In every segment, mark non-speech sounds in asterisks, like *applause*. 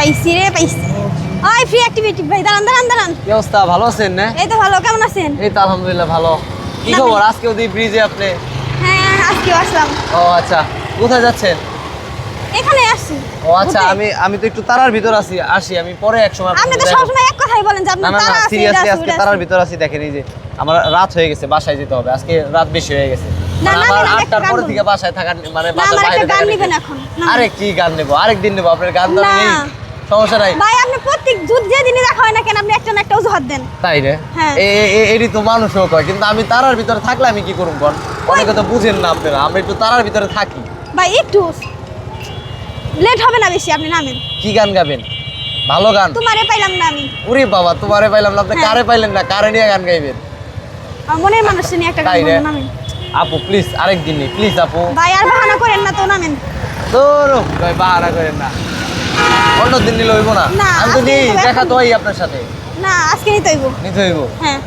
পাইছি রে পাইছি। ওই ফ্রি অ্যাক্টিভিটি ভাই দাঁড়ান দাঁড়ান দাঁড়ান। কি অবস্থা ভালো আছেন না? এই তো ভালো কেমন আছেন? এই তো আলহামদুলিল্লাহ ভালো। কি খবর? আজকে ওদি ব্রিজে আপনি? হ্যাঁ আজকেও আসলাম। ও আচ্ছা। কোথায় যাচ্ছেন? এখানে আসছি। ও আচ্ছা আমি আমি তো একটু তারার ভিতর আছি আসি আমি পরে এক সময় আপনি তো সবসময় এক কথাই বলেন যে না আপনার না না তারা আছে সিরিয়াসলি আজকে তারার ভিতর আছি দেখেন এই যে আমার রাত হয়ে গেছে বাসায় যেতে হবে। আজকে রাত বেশি হয়ে গেছে। মানে আমার আটটার পরে থেকে বাসায় থাকার মানে বাইরে গান এখন। আরে কি গান নেব? আরেক দিন নেব আপনার গান তো। নেই। সমস্যা নাই। ভাই আপনি প্রত্যেক দুধ যে দিনই দেখা হয় না কেন আপনি একটা না একটা অজুহাত দেন। তাই রে? হ্যাঁ। এ- এ- এ- এরই তো মানুষও কয় কিন্তু আমি তারার ভিতরে থাকলে আমি কি করুম কোন অনেকে তো বুঝেন না আপনারা আমরা একটু তারার ভিতরে থাকি। ভাই একটু। লেট হবে না বেশি আপনি নামেন। কি গান গাবেন? ভালো গান? তোমারে পাইলাম না আমি। উরে বাবা তোমারে পাইলাম না আপনি হ্যাঁ। কারে পাইলেন না? কারে নিয়ে গান গাইবেন? আমার মনের মানুষ নিয়ে একটা গান নামেন। আপু প্লিজ আরেক দিন নেই প্লিজ আপু। ভাই আর বাহানা করেন না তো নামেন। তোর ভাই বাহানা করেন না। অন্য দিন নিলে হইব না। না, আমি তো দেখা তো হই আপনার সাথে। না আজকে নিতে হইব। নিতে হইব? হ্যাঁ।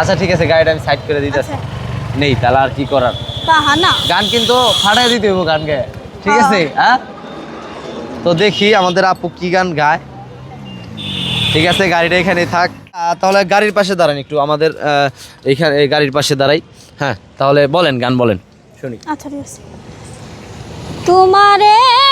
আচ্ছা ঠিক আছে গাড়িটা আমি সাইড করে দিতেছি। আচ্ছা। নেই তাহলে আর কি করার? বাহানা। গান কিন্তু ফাটাই দিতে হইব গান গায়ে ঠিক। আছে হ্যাঁ? তো দেখি আমাদের আপু কি গান গায়। ঠিক আছে গাড়িটা এখানে থাক। তাহলে গাড়ির পাশে দাঁড়ান একটু আমাদের এই গাড়ির পাশে দাঁড়াই। হ্যাঁ তাহলে বলেন গান বলেন। শুনি। আচ্ছা ঠিক আছে। তোমারে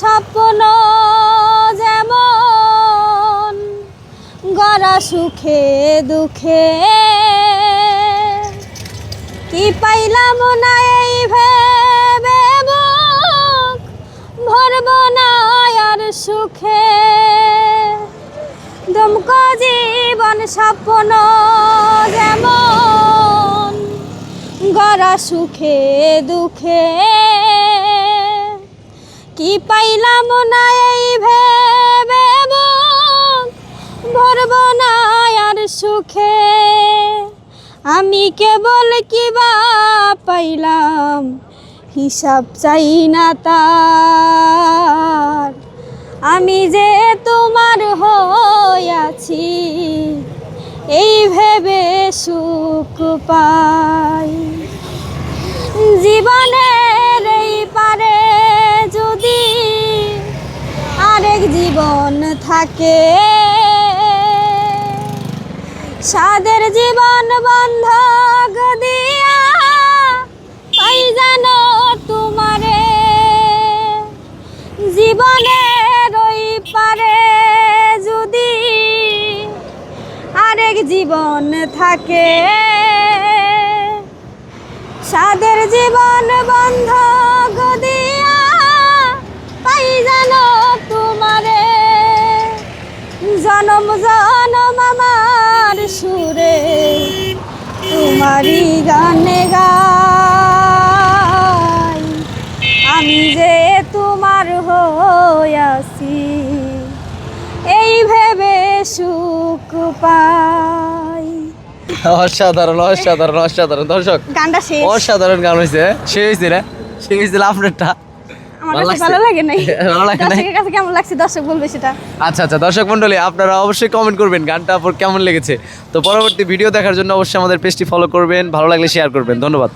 স্বপ্ন যেমন গড়া সুখে দুঃখে। কি পাইলাম না এই ভেবে ভরব না আর সুখে। দমক জীবন স্বপ্ন যেমন গড়া সুখে দুঃখে। কি পাইলাম না এই ভেবে ভরব না আর সুখে। আমি কেবল কিবা পাইলাম? হিসাব চাই না তার। আমি যে তোমার হইয়াছি এই ভেবে সুখ পাই। জীবন থাকে। সাদের জীবন পারে যদি আরেক জীবন থাকে। সাদের জীবন বন্ধ তোমারই গানে গাই। আমি যে তোমার হইয়াছি এই ভেবে সুখ পাই। অসাধারণ অসাধারণ অসাধারণ। দর্শক গানটা অসাধারণ গান হয়েছে সে হয়েছে রে সে হয়েছিল আপনারটা ভালো কাছে লাগছে? ভালো লাগে নাই? *laughs* ভালো লাগে নাই? দর্শকের কাছে কেমন লাগছে? দর্শক বলবে সেটা। আচ্ছা আচ্ছা দর্শক মন্ডলী আপনারা অবশ্যই কমেন্ট করবেন গানটা আপনার কেমন লেগেছে। তো পরবর্তী ভিডিও দেখার জন্য অবশ্যই আমাদের পেজটি ফলো করবেন ভালো লাগলে শেয়ার করবেন। ধন্যবাদ।